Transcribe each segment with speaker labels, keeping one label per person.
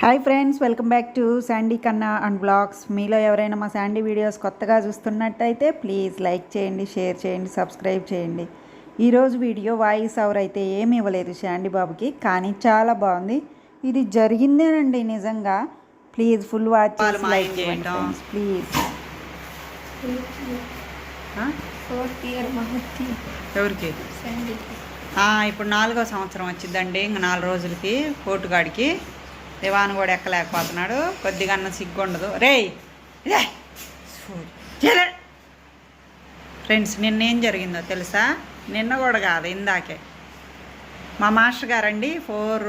Speaker 1: Hi friends welcome back to Sandy Kanna and blogs మీలో ఎవరైనా మా శాండీ వీడియోస్ కొత్తగా చూస్తున్నట్టయితే ప్లీజ్ లైక్ చేయండి షేర్ చేయండి సబ్స్క్రైబ్ చేయండి. ఈరోజు వీడియో వాయిస్ ఓవర్ అయితే ఏమి ఇవ్వలేదు శాండీ బాబుకి కానీ చాలా బాగుంది. ఇది జరిగిందేనండి నిజంగా. ప్లీజ్ ఫుల్ వాచ్ లైక్ చేయండి. ప్లీజ్
Speaker 2: ఎవరికి? ఇప్పుడు నాలుగో సంవత్సరం వచ్చిందండి ఇంక నాలుగు రోజులకి కోటుగాడికి దివాన్ కూడా ఎక్కలేకపోతున్నాడు. కొద్దిగా అన్న సిగ్గుండదు. రేయ్ ఫ్రెండ్స్ నిన్న ఏం జరిగిందో తెలుసా? నిన్న కూడా కాదు ఇందాకే. మా మాస్టర్ గారండి ఫోర్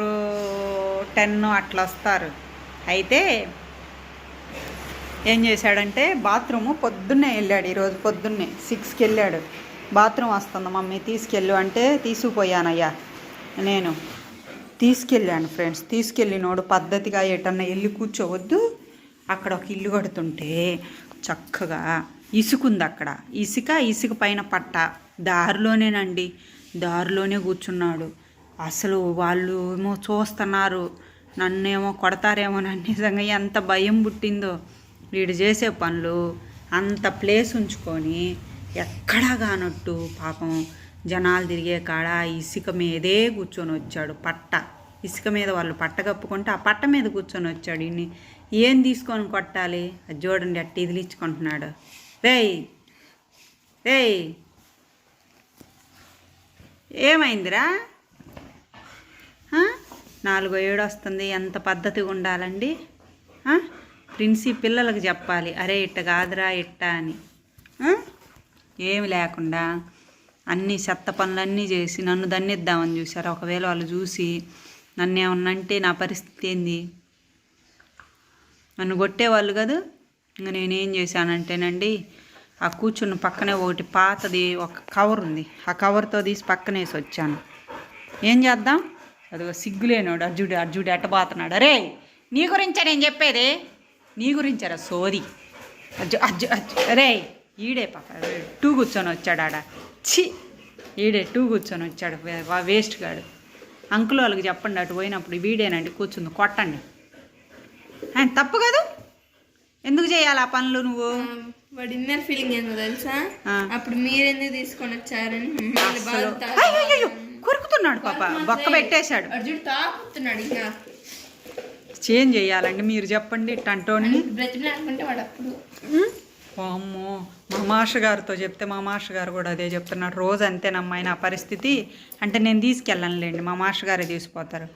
Speaker 2: టెన్ అట్లా వస్తారు. అయితే ఏం చేశాడంటే బాత్రూమ్ పొద్దున్నే వెళ్ళాడు ఈరోజు పొద్దున్నే సిక్స్కి వెళ్ళాడు. బాత్రూమ్ వస్తుంది మమ్మీ తీసుకెళ్ళు అంటే తీసుకుపోయానయ్యా నేను. తీసుకెళ్ళాను ఫ్రెండ్స్. తీసుకెళ్ళినోడు పద్ధతిగా ఎటన్నా వెళ్ళి కూర్చోవద్దు. అక్కడ ఒక ఇల్లు కడుతుంటే చక్కగా ఇసుకుంది అక్కడ. ఇసుక ఇసుక పైన పట్ట. దారిలోనేనండి. దారిలోనే కూర్చున్నాడు. అసలు వాళ్ళు ఏమో చూస్తున్నారు. నన్నేమో నన్ను నిజంగా ఎంత భయం పుట్టిందో. వీడు చేసే పనులు అంత ప్లేస్ ఉంచుకొని ఎక్కడా కానట్టు పాపం జనాలు తిరిగే కాడ ఇసుక మీదే కూర్చొని వచ్చాడు పట్ట. ఇసుక మీద వాళ్ళు పట్ట కప్పుకుంటే ఆ పట్ట మీద కూర్చొని వచ్చాడు ఇన్ని ఏం తీసుకొని కొట్టాలి? అది చూడండి అట్టి ఇదిలిచ్చుకుంటున్నాడు. రేయ్ రేయ్. ఏమైందిరా? నాలుగో ఏడు వస్తుంది ఎంత పద్ధతిగా ఉండాలండి? ప్రిన్సి పిల్లలకు చెప్పాలి అరే ఇట్ట కాదురా ఇట్ట అని. ఏమి లేకుండా అన్ని చెత్త పనులన్నీ చేసి నన్ను దన్నిద్దామని చూశారు. ఒకవేళ వాళ్ళు చూసి నన్ను ఏమన్నా అంటే నా పరిస్థితి ఏంది? నన్ను కొట్టేవాళ్ళు కదా. ఇంకా నేనేం చేశానంటేనండి ఆ కూర్చున్న పక్కనే ఒకటి పాతది ఒక కవర్ ఉంది. ఆ కవర్తో తీసి పక్కనేసి వచ్చాను. ఏం చేద్దాం? అదిగో సిగ్గులేనోడు అర్జుడు అర్జుడు ఎట్టబోతున్నాడు అరే నీ గురించే నేను చెప్పేది. నీ గురించరా సోది. అజ్జు అజ్జు అజ్జు అరే ఈడే పాప టూ కూర్చొని వచ్చాడు ఆడ ఛీ ఈడే టూ కూర్చొని వచ్చాడు వా- వేస్ట్ గాడు. అంకుల్ వాళ్ళకి చెప్పండి అటు పోయినప్పుడు వీడేనండి కూర్చుంది కొట్టండి. తప్పు కాదు? ఎందుకు చేయాలి ఆ పనులు నువ్వు?
Speaker 3: వాడి ఇన్నర్ ఫీలింగ్ ఏందో తెలుసా. అప్పుడు మీరెందుకు తీసుకొని వచ్చారని?
Speaker 2: కొరుకుతున్నాడు పాప. బొక్క పెట్టేశాడు.
Speaker 3: అర్జుడు తాపుతున్నాడు ఇంకా.
Speaker 2: చేంజ్ చేయాలండి మీరు చెప్పండి టంటోని
Speaker 3: బ్రతిమలాడుకుంటే వాడు అప్పుడు.
Speaker 2: అమ్మో. మా గారితో చెప్తే మా మాస్టర్ గారు కూడా అదే చెప్తున్నాడు రోజు అంతేనమ్మా నా పరిస్థితి అంటే నేను తీసుకెళ్ళనులేండి మా మాస్టర్ గారే తీసుకుపోతారు.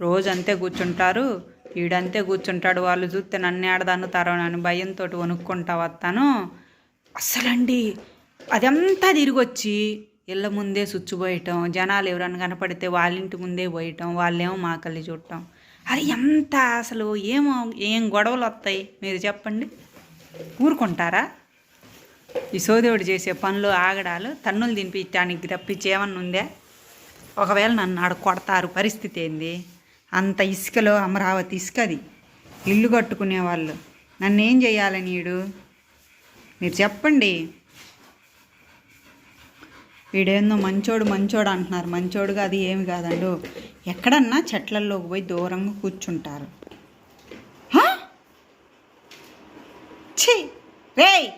Speaker 2: రోజు అంతే కూర్చుంటారు వీడంతే కూర్చుంటాడు వాళ్ళు చూస్తే నన్ను ఏడదన్నుతారో నన్ను భయంతో వణుక్కుంటా వస్తాను. అసలండి అదంతా తిరిగొచ్చి ఇళ్ళ ముందే సుచ్చిపోయటం జనాలు ఎవరైనా కనపడితే వాళ్ళ ఇంటి ముందే పోయటం వాళ్ళేమో మాకల్లి చూడటం. అది ఎంత అసలు ఏమో ఏం గొడవలు వస్తాయి మీరు చెప్పండి. ఊరుకుంటారా? ఈ సోదేవుడు చేసే పనులు ఆగడాలు తన్నులు తినిపించడానికి తప్పించి ఏమన్నా ఉందే? ఒకవేళ నన్ను ఆడ కొడతారు పరిస్థితి ఏంది? అంత ఇసుకలో అమరావతి ఇసుకది ఇల్లు కట్టుకునే వాళ్ళు నన్ను ఏం చేయాలని నీడు? మీరు చెప్పండి. వీడేందో మంచోడు మంచోడు అంటున్నారు. మంచోడుగా అది ఏమి కాదండు. ఎక్కడన్నా చెట్లల్లోకి పోయి దూరంగా కూర్చుంటారు. ఛీ! రేయ్!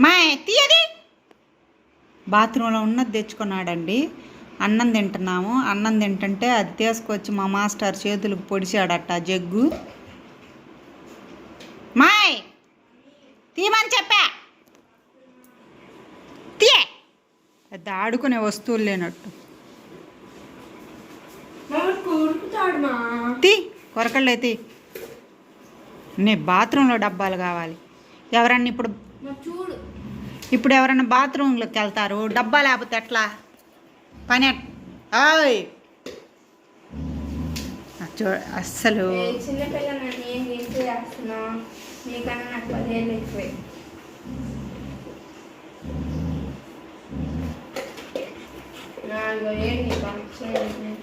Speaker 2: మా తీయది. బాత్రూంలో ఉన్నది తెచ్చుకున్నాడండి. అన్నం తింటున్నాము. అన్నం తింటుంటే అది తీసుకొచ్చి మా మాస్టర్ చేతులకు పొడిచాడట జగ్గు. మాయ్ తీయమని చెప్పా. తీయే. అది ఆడుకునే వస్తువులు లేనట్టు. తీ కొరకళ్ళే తీ. నీ బాత్రూంలో డబ్బాలు కావాలి. ఎవరన్నా ఇప్పుడు
Speaker 3: చూడు.
Speaker 2: ఇప్పుడు ఎవరన్నా బాత్రూంలోకి వెళ్తారు డబ్బా లేకపోతే ఎట్లా? పని ఓయ్ చూ అస్సలు.
Speaker 3: ఏ చిన్నపిల్ల నన్ను ఏం ఏం చేస్తున్నావు నీకన్నా నాకు పదిహేళ్ళు ఎక్కువే నాలుగో ఏడు నీ పంపించేది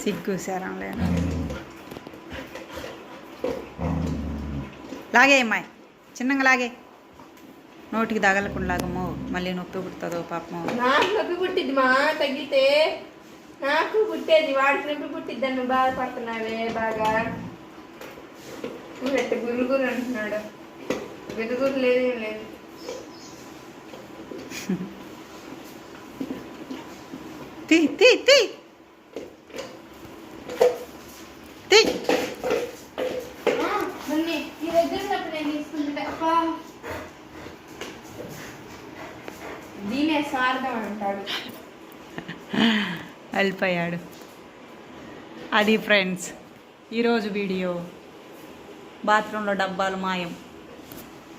Speaker 2: సిగ్గు శరం లేను లాగే అమ్మాయి. చిన్నగా లాగే. నోటికి తగలకుండా లాగమ్మో మళ్ళీ నొప్పి పుడుతుందో పాపము.
Speaker 3: నాకు నొప్పి పుట్టి పుట్టిద్ది మా తగ్గితే నాకు పుట్టేది వాడికి నొప్పి పుట్టిద్దని నువ్వు బాధపడుతున్నావే బాగా. నువ్వు ఎట్ట గురు గురు అంటున్నాడు. గురు గురు లేదు ఏం లేదు.
Speaker 2: తీ తీ తీ.
Speaker 3: అంటాడు
Speaker 2: వెళ్ళిపోయాడు. అది ఫ్రెండ్స్ ఈరోజు వీడియో. బాత్రూంలో డబ్బాలు మాయం.